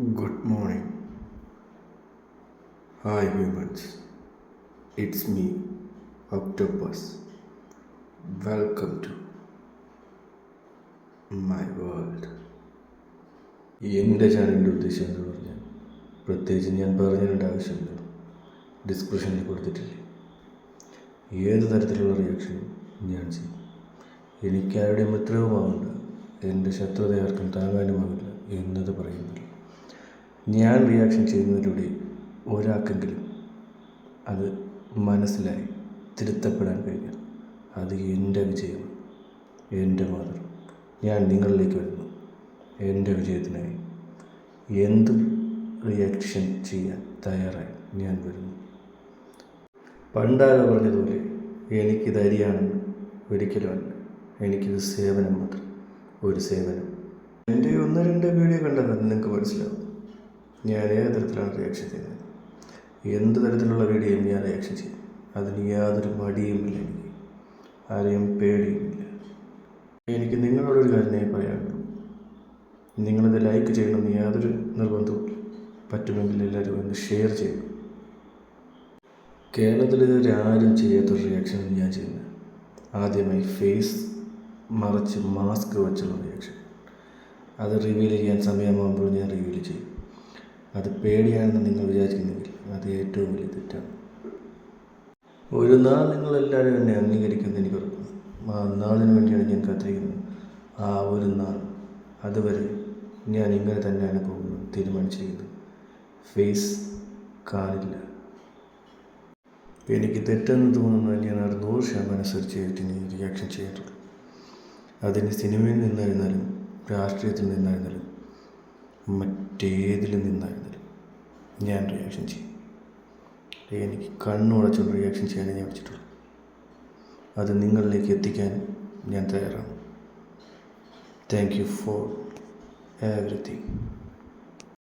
Good morning hi humans it's me octopus welcome to my world എന്റെ ചാനലിന്റെ ഉദ്ദേശം എന്ന് പറഞ്ഞാൽ പ്രത്യേകിച്ച് ഞാൻ പറഞ്ഞതിന്റെ ആവശ്യമില്ല. ഡിസ്ക്രിപ്ഷനിൽ കൊടുത്തിട്ടില്ലേ? ഏത് തരത്തിലുള്ള റിയാക്ഷനും ഞാൻ ചെയ്യും? എനിക്കാരുടെയും മിത്രവുമാവില്ല എന്റെ ശത്രുത ആർക്കും താങ്ങാനുമാവില്ല ഞാൻ റിയാക്ഷൻ ചെയ്യുന്നതിലൂടെ ഒരാൾക്കെങ്കിലും അത് മനസ്സിലായി തിരുത്തപ്പെടാൻ കഴിഞ്ഞാൽ അത് എന്റെ വിജയം എന്റെ മാത്രം ഞാൻ നിങ്ങളിലേക്ക് വരുന്നു. എന്റെ വിജയത്തിനായി. എന്ത് റിയാക്ഷൻ ചെയ്യാൻ തയ്യാറായി ഞാൻ വരുന്നു. പണ്ടാകെ പറഞ്ഞതുപോലെ എനിക്കിത് അരിയാണെന്ന് ഒരിക്കലുമല്ല എനിക്കിത് സേവനം മാത്രം. ഒരു സേവനം. എന്റെ ഒന്ന് രണ്ട് വീഡിയോ കണ്ടാൽ നിങ്ങൾക്ക് മനസ്സിലാവും. ഞാൻ ഏത് തരത്തിലാണ് റിയാക്ഷൻ ചെയ്യുന്നത്. എന്ത് തരത്തിലുള്ള വീഡിയോയും ഞാൻ റിയാക്ഷൻ ചെയ്യും. അതിന് യാതൊരു മടിയുമില്ല എനിക്ക്. ആരെയും പേടിയുമില്ല എനിക്ക് നിങ്ങളോടൊരു കാര്യമേ പറയാനുള്ളൂ. നിങ്ങളിത് ലൈക്ക് ചെയ്യണമെന്ന് യാതൊരു നിർബന്ധവും പറ്റുമെങ്കിൽ എല്ലാവരും ഒന്ന് ഷെയർ ചെയ്യണം കേരളത്തിൽ ഇതുവരെ ആരും ചെയ്യാത്തൊരു റിയാക്ഷൻ ഞാൻ ചെയ്യുന്നത്. ആദ്യമായി ഫേസ് മറച്ച് മാസ്ക് വെച്ചുള്ള റിയാക്ഷൻ അത് റിവീൽ ചെയ്യാൻ സമയമാകുമ്പോൾ ഞാൻ റിവീൽ ചെയ്യും. അത് പേടിയാണെന്ന് നിങ്ങൾ വിചാരിക്കുന്നെങ്കിൽ അത് ഏറ്റവും വലിയ തെറ്റാണ്. ഒരു നാൾ നിങ്ങളെല്ലാവരും എന്നെ അംഗീകരിക്കുന്ന എനിക്ക് ഉറപ്പാണ് ആ നാളിന് വേണ്ടിയാണ് ഞാൻ കാത്തിരിക്കുന്നത്. ആ ഒരു നാൾ അതുവരെ ഞാൻ ഇങ്ങനെ തന്നെയാണ് പോകുന്നത് തീരുമാനിച്ചിരിക്കുന്നത്. ഫേസ് കാണില്ല. എനിക്ക് തെറ്റെന്ന് തോന്നുന്നത് ഞാൻ അത് നൂറ് ശതമാനം സെർച്ച് ചെയ്തിട്ട് ഇനി റിയാക്ഷൻ ചെയ്യാറുള്ളൂ. അതിന് സിനിമയിൽ നിന്നായിരുന്നാലും രാഷ്ട്രീയത്തിൽ നിന്നായിരുന്നാലും മറ്റേതിൽ നിന്നായിരുന്നാലും ഞാൻ റിയാക്ഷൻ ചെയ്യും. എനിക്ക് കണ്ണുടച്ചുകൊണ്ട് റിയാക്ഷൻ ചെയ്യാനേ ഞാൻ വെച്ചിട്ടുള്ളൂ അത് നിങ്ങളിലേക്ക് എത്തിക്കാൻ ഞാൻ തയ്യാറാണ്. Thank you for everything